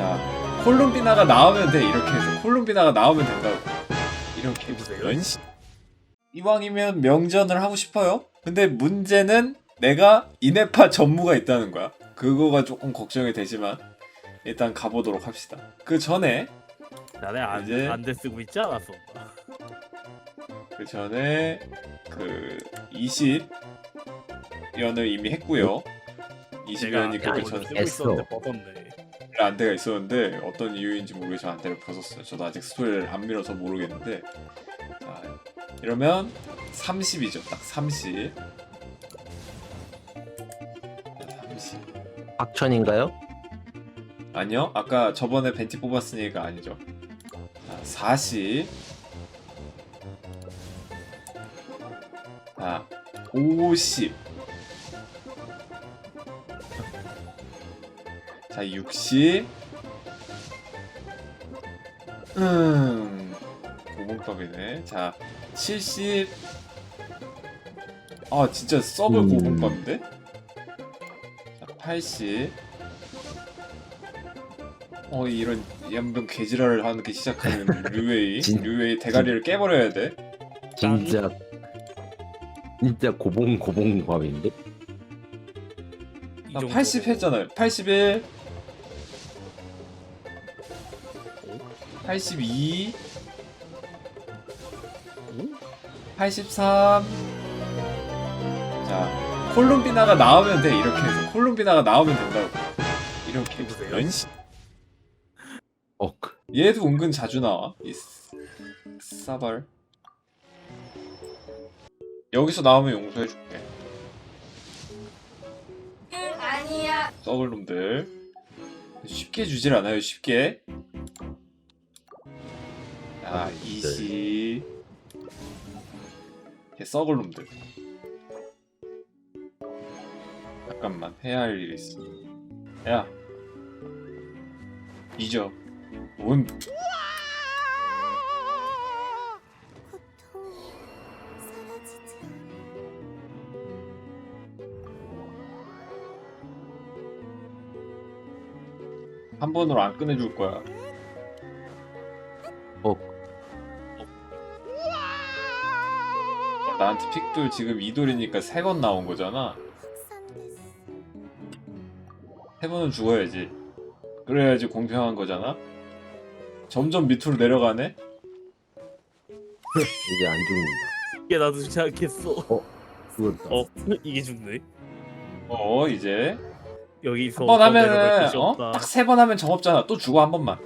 자, 콜룸비나가 나오면 돼. 이렇게 해서 콜룸비나가 나오면 된다고. 이렇게 해보세요. 연시. 이왕이면 명전을 하고 싶어요. 근데 문제는 내가 이네파 전무가 있다는 거야. 그거가 조금 걱정이 되지만 일단 가보도록 합시다. 그 전에 나네 안, 이제- 안돼 쓰고 있지 않았어. 그 전에 그 20연을 이미 했고요. 20연이 내가 그걸 이거 전 쓰고 했어. 있었는데 벗었네. 안대가 있었는데 어떤 이유인지 모르겠어 안대를 벗었어요. 저도 아직 스토리를 안 밀어서 모르겠는데 자 이러면 30이죠. 딱 30. 자, 30. 박천인가요? 아니요. 아까 저번에 벤티 뽑았으니까 아니죠. 자, 40. 자, 50. 자, 60. 음. 고봉밥이네. 자, 70. 아, 진짜 썩을 음. 고봉밥인데? 자, 80. 어 이런 연병 개지랄을 하는 게 시작하는 류웨이 진- 류웨이 대가리를 깨버려야 돼. 진짜 진짜 고봉 고봉 밥인데? 이나 정도 80 했잖아요. 81, 82, 83. 자 콜룸비나가 나오면 돼 이렇게 해서 콜룸비나가 나오면 된다고. 이렇게 해보세요. 연시. 어 그- 얘도 은근 자주 나와. 이 스- 사발. 여기서 나오면 용서해 줄게. 아니야. 썩을 놈들. 쉽게 주질 않아요, 쉽게. 아, 아, 이시. 걔 썩을 놈들. 잠깐만, 해야 할 일이 있어. 야. 잊어. 뭔. 한 번으로 안 꺼내줄 거야. 나한테 픽도 지금 이돌이니까 세번 나온 거잖아. 확산됐어. 세 번은 죽어야지. 그래야지 공평한 거잖아. 점점 밑으로 내려가네. 이제 안 죽는다. 이게 나도 좋지 않겠어. 죽었다. 어 이게 죽네. 어 이제 여기서 한 번 하면은 곳이 어? 없다. 딱세 번 하면 정 없잖아. 또 죽어 한 번만.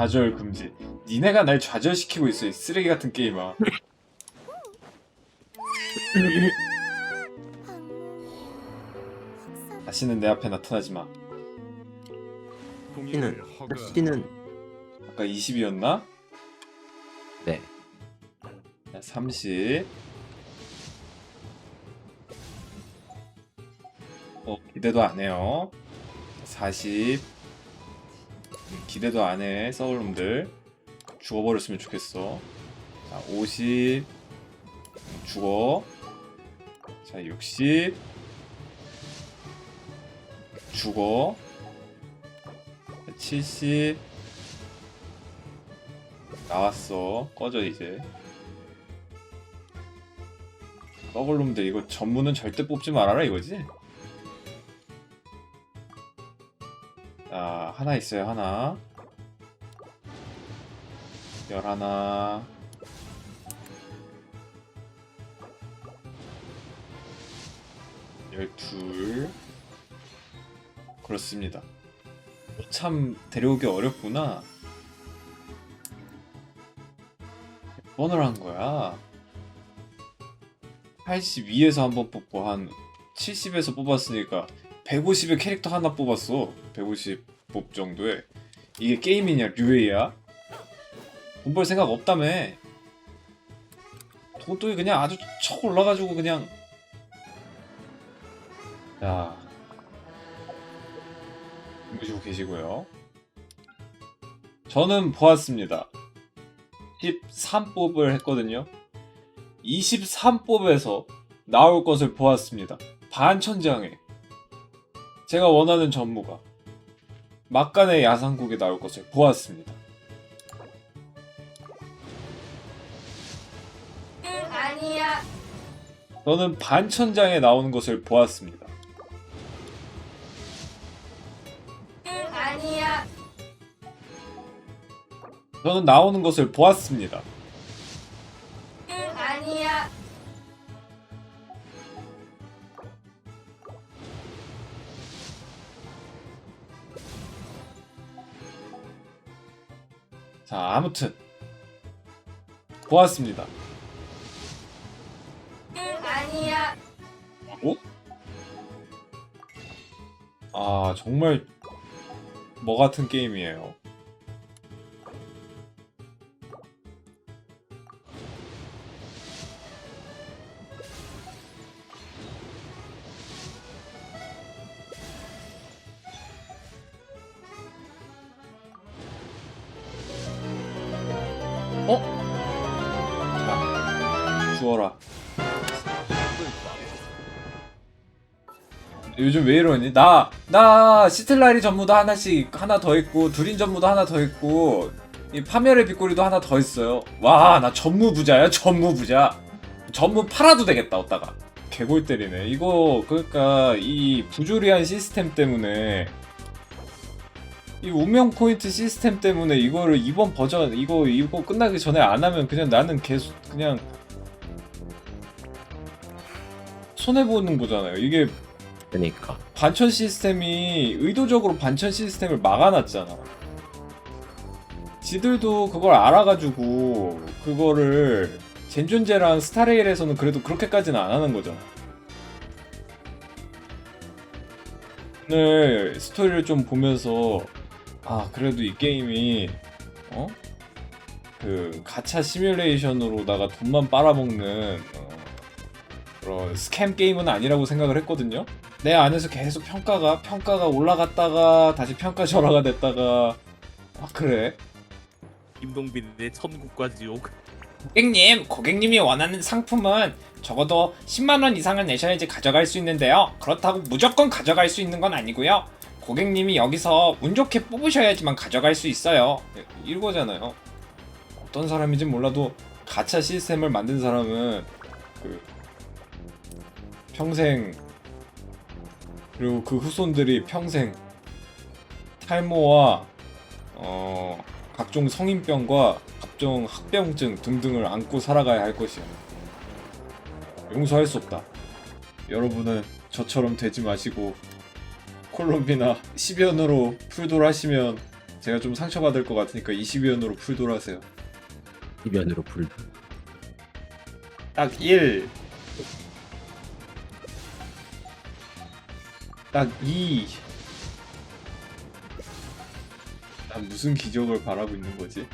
좌절 금지. 니네가 날 좌절시키고 있어 이 쓰레기 같은 게임아. 다시는 내 앞에 나타나지 마. 씨는 씨는 아까 20이었나? 네. 자, 30. 어, 기대도 안 해요. 40. 기대도 안 해, 썩을놈들. 죽어버렸으면 좋겠어. 자, 50. 죽어. 자, 60. 죽어. 자, 70. 나왔어. 꺼져, 이제. 썩을놈들 이거 전문은 절대 뽑지 말아라 이거지? 자 하나 있어요 하나. 열 하나. 열둘. 그렇습니다. 참 데려오기 어렵구나. 몇 번을 한 거야. 82에서 한 번 뽑고 한 70에서 뽑았으니까 150의 캐릭터 하나 뽑았어. 150 뽑 정도에. 이게 게임이냐 류에이야? 돈 벌 생각 없다며. 돈도 그냥 아주 척 올라가지고 그냥 야 보시고 계시고요. 저는 보았습니다. 13뽑을 했거든요. 23뽑에서 나올 것을 보았습니다. 반천장에 제가 원하는 전무가 막간의 야상국에 나올 것을 보았습니다. 아니야. 저는 반천장에 나오는 것을 보았습니다. 아니야. 저는 나오는 것을 보았습니다. 자, 아무튼 보았습니다. 아니야. 어? 아, 정말 뭐 같은 게임이에요. 요즘 왜 이러니? 나, 나 시틀라리 전무도 하나씩 하나 더 있고 두린 전무도 하나 더 있고 이 파멸의 빗꼬리도 하나 더 있어요. 와, 나 전무 부자야, 전무 부자. 전무 팔아도 되겠다, 어따가. 개골 때리네. 이거 그러니까 이 부조리한 시스템 때문에 이 운명 포인트 시스템 때문에 이거를 이번 버전 이거 이거 끝나기 전에 안 하면 그냥 나는 계속 그냥 손해 보는 거잖아요. 이게 그러니까 반천 시스템이 의도적으로 반천 시스템을 막아놨잖아. 지들도 그걸 알아가지고 그거를 젠존제랑 스타레일에서는 그래도 그렇게까지는 안 하는 거잖아. 오늘 스토리를 좀 보면서 아 그래도 이 게임이 어? 그 가차 시뮬레이션으로다가 돈만 빨아먹는 어, 그런 스캠 게임은 아니라고 생각을 했거든요. 내 안에서 계속 평가가 평가가 올라갔다가 다시 평가 절하가 됐다가. 아 그래? 김동빈의 천국과 지옥. 고객님 고객님이 원하는 상품은 적어도 10만원 이상을 내셔야지 가져갈 수 있는데요. 그렇다고 무조건 가져갈 수 있는 건 아니고요. 고객님이 여기서 운 좋게 뽑으셔야지만 가져갈 수 있어요. 이거잖아요. 어떤 사람인지 몰라도 가차 시스템을 만든 사람은 그 평생 그리고 그 후손들이 평생 탈모와 어 각종 성인병과 각종 합병증 등등을 안고 살아가야 할 것이야. 용서할 수 없다. 여러분은 저처럼 되지 마시고 콜롬비나 10연으로 풀돌 하시면 제가 좀 상처받을 것 같으니까 20연으로 풀돌 하세요. 이변으로 불 딱 1. 딱 2. 난 무슨 기적을 바라고 있는 거지?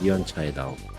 2연차에 나오고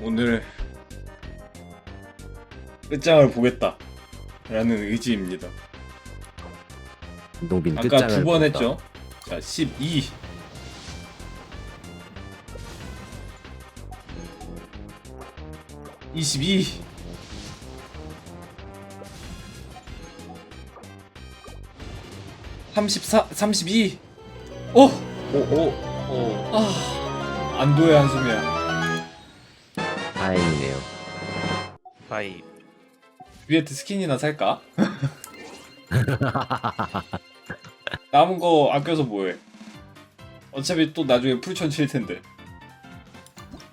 오늘 끝장을 보겠다. 라는 의지입니다. 김동빈 아까 끝장을 두 번 본다. 했죠? 자, 12. 이십이. 삼십사, 삼십이. 오, 오오 오. 아, 안도의 한숨이야. 다행이네요 바이. 위에트 스킨이나 살까? 남은 거 아껴서 뭐해? 어차피 또 나중에 풀천 칠 텐데.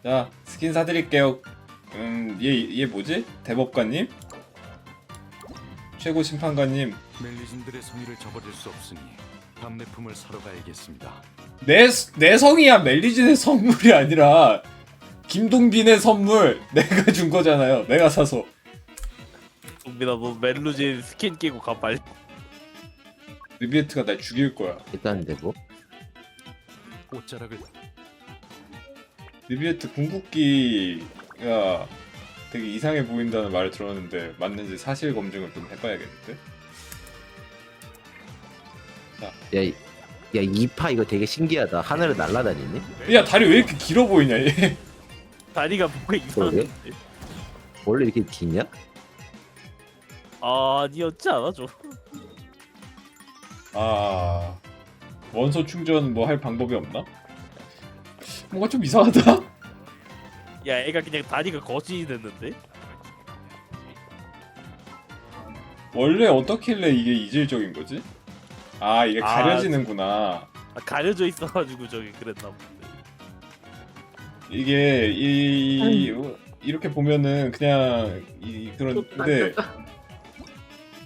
자, 스킨 사드릴게요. 음, 얘, 얘 뭐지? 대법관님? 최고 심판관님. 멜리진들의 성의를 저버릴 수 없으니 답례품을 사러 가야겠습니다. 내, 내 성이야 멜리진의 선물이 아니라 김동빈의 선물 내가 준 거잖아요. 내가 사서. 동빈아 너 멜루진 스킨 끼고 가 빨리. 리비에트가 날 죽일 거야. 일단 되고 옷자락을 리비에트 궁극기 가 되게 이상해 보인다는 말을 들었는데 맞는지 사실 검증을 좀 해봐야겠는데? 야 이- 야 이파 이거 되게 신기하다. 하늘을 날아다니네. 야 다리 왜 이렇게 길어 보이냐 얘 다리가 뭔가 이상한데. 원래 이렇게 기냐? 아니었지 않아 좀. 아 원소 충전 뭐 할 방법이 없나? 뭔가 좀 이상하다 야 애가 그냥 다리가 거진이 됐는데. 원래 어떻길래 이게 이질적인 거지? 아 이게 아, 가려지는구나 아, 가려져 있어가지고 저기 그랬나 본데. 이게 이 이렇게 보면은 그냥 이 그런 근데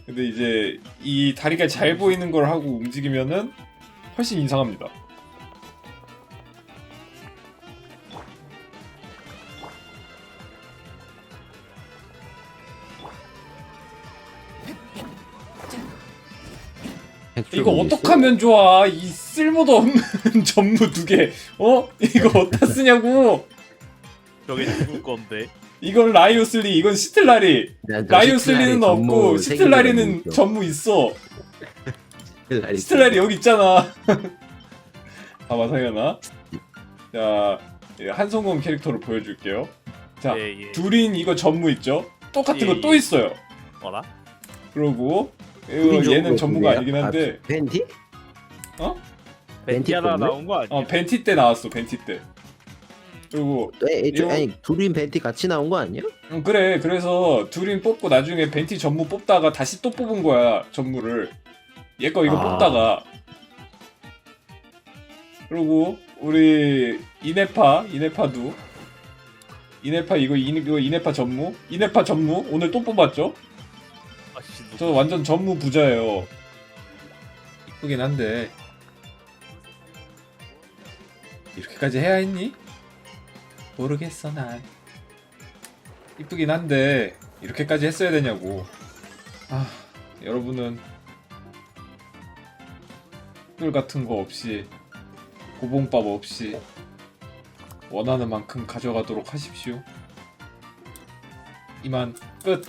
근데 이제 이 다리가 잘 보이는 걸 하고 움직이면은 훨씬 이상합니다. 이거 어떡하면 좋아? 이 쓸모도 없는 전무 두 개. 어? 이거 어디다 쓰냐고? 저게 죽을 건데. 이건 라이오슬리, 이건 시틀라리. 라이오슬리는 없고 시틀라리는 전무 있어. 시틀라리 여기 있잖아. 봐봐 상현아. 자 예, 한성공 캐릭터를 보여줄게요. 자 예, 예. 둘인 이거 전무 있죠? 똑같은 예, 거또 예. 있어요. 뭐라? 그러고 이거 얘는 전무가 아니긴 한데. 벤티? 벤티 하나 나온 거 아니야? 어 벤티 때 나왔어 벤티 때. 그리고 에, 에, 저, 이거- 아니 둘인 벤티 같이 나온 거 아니야? 음, 그래. 그래서 둘인 뽑고 나중에 벤티 전무 뽑다가 다시 또 뽑은 거야 전무를. 얘 거 이거 아. 뽑다가. 그리고 우리 이네파 이네파도 이네파 이거 이- 이거 이네파 전무. 이네파 전무? 오늘 또 뽑았죠? 아 씨 저 완전 전무 부자예요. 이쁘긴 한데. 이렇게까지 해야 했니? 모르겠어 난. 이쁘긴 한데 이렇게까지 했어야 되냐고. 아 여러분은 꿀 같은 거 없이 고봉밥 없이 원하는 만큼 가져가도록 하십시오. 이만 끝